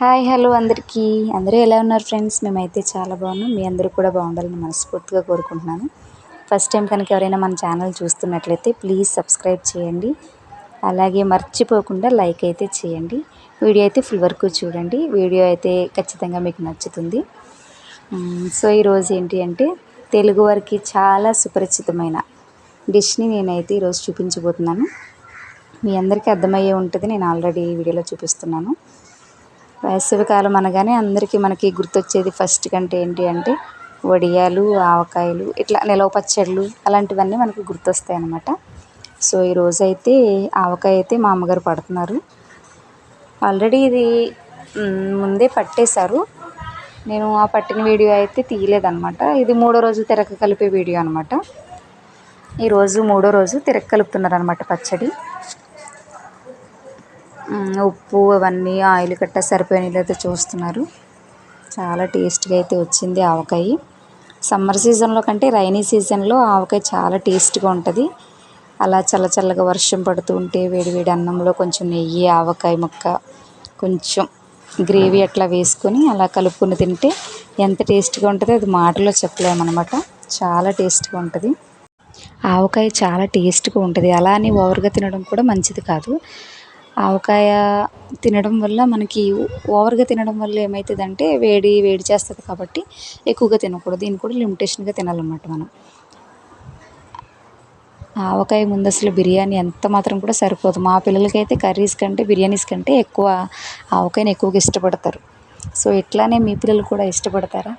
Hi hello అందరికీ. అందరూ ఎలా ఉన్నారు ఫ్రెండ్స్? మేమైతే చాలా బాగున్నాం. మీ అందరూ కూడా బాగుండాలని మనస్ఫూర్తిగా కోరుకుంటున్నాను. ఫస్ట్ టైం కనుక ఎవరైనా మన ఛానల్ చూస్తున్నట్లయితే ప్లీజ్ సబ్స్క్రైబ్ చేయండి. అలాగే మర్చిపోకుండా లైక్ అయితే చేయండి. వీడియో అయితే ఫుల్ వరకు చూడండి. వీడియో అయితే ఖచ్చితంగా మీకు నచ్చుతుంది. సో ఈరోజు ఏంటి అంటే తెలుగు వారికి చాలా సుపరిచితమైన డిష్ని నేనైతే ఈరోజు చూపించబోతున్నాను. మీ అందరికీ అర్థమయ్యే ఉంటుంది. నేను ఆల్రెడీ వీడియోలో చూపిస్తున్నాను. వేసవికాలం అనగానే అందరికీ మనకి గుర్తొచ్చేది ఫస్ట్ కంటే ఏంటి అంటే వడియాలు ఆవకాయలు ఇట్లా నిలవ పచ్చళ్ళు అలాంటివన్నీ మనకి గుర్తొస్తాయి అన్నమాట సో ఈరోజు అయితే ఆవకాయ అయితే మా అమ్మగారు పడుతున్నారు. ఆల్రెడీ ఇది ముందే పట్టేశారు. నేను ఆ పట్టిన వీడియో అయితే తీయలేదన్నమాట. ఇది మూడో రోజు తిరగ కలిపే వీడియో అనమాట ఈరోజు మూడో రోజు తిరగ కలుపుతున్నారు అనమాట పచ్చడి. ఉప్పు అవన్నీ ఆయిల్ కట్ట సరిపోయిన చూస్తున్నారు. చాలా టేస్ట్గా అయితే వచ్చింది ఆవకాయ. సమ్మర్ సీజన్లో కంటే రైనీ సీజన్లో ఆవకాయ చాలా టేస్ట్గా ఉంటుంది. అలా చల్లచల్లగా వర్షం పడుతూ ఉంటే వేడి వేడి అన్నంలో కొంచెం నెయ్యి ఆవకాయ ముక్క కొంచెం గ్రేవీ అట్లా వేసుకొని అలా కలుపుకొని తింటే ఎంత టేస్ట్గా ఉంటుందో అది మాటలో చెప్పలేమన్నమాట. చాలా టేస్ట్గా ఉంటుంది. ఆవకాయ చాలా టేస్ట్గా ఉంటుంది. అలా అని ఓవర్గా తినడం కూడా మంచిది కాదు. ఆవకాయ తినడం వల్ల మనకి ఓవర్గా తినడం వల్ల ఏమవుతుందంటే వేడి వేడి చేస్తుంది కాబట్టి ఎక్కువగా తినకూడదు. దీన్ని కూడా లిమిటేషన్గా తినాలన్నమాట మనం. ఆవకాయ ముందు అసలు బిర్యానీ ఎంత మాత్రం కూడా సరిపోదు. మా పిల్లలకైతే కర్రీస్ కంటే బిర్యానీస్ కంటే ఎక్కువ ఆవకాయని ఎక్కువగా ఇష్టపడతారు. సో ఇట్లానే మీ పిల్లలు కూడా ఇష్టపడతారా?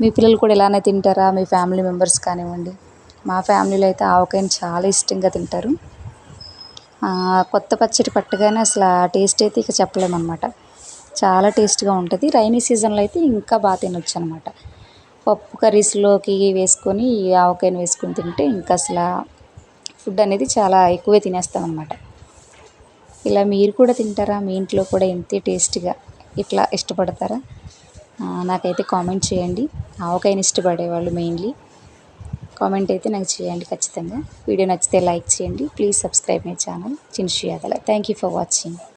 మీ పిల్లలు కూడా ఇలానే తింటారా? మీ ఫ్యామిలీ మెంబర్స్ కానివ్వండి. మా ఫ్యామిలీలో అయితే ఆవకాయని చాలా ఇష్టంగా తింటారు. కొత్త పచ్చడి పట్టగానే అసలు ఆ టేస్ట్ అయితే ఇక చెప్పలేమన్నమాట. చాలా టేస్ట్గా ఉంటుంది. రైనీ సీజన్లో అయితే ఇంకా బాగా తినొచ్చు అనమాట పప్పు కర్రీస్లోకి వేసుకొని ఆవకాయను వేసుకొని తింటే ఇంకా అసలు ఫుడ్ అనేది చాలా ఎక్కువే తినేస్తాం అనమాట ఇలా మీరు కూడా తింటారా? మీ ఇంట్లో కూడా ఇంతే టేస్ట్గా ఇట్లా ఇష్టపడతారా? నాకైతే కామెంట్ చేయండి. ఆవకాయని ఇష్టపడేవాళ్ళు మెయిన్లీ కామెంట్ అయితే నాకు చేయండి ఖచ్చితంగా. వీడియో నచ్చితే లైక్ చేయండి. Please subscribe my channel. చిన్షు యాదల థ్యాంక్ యూ ఫర్ వాచింగ్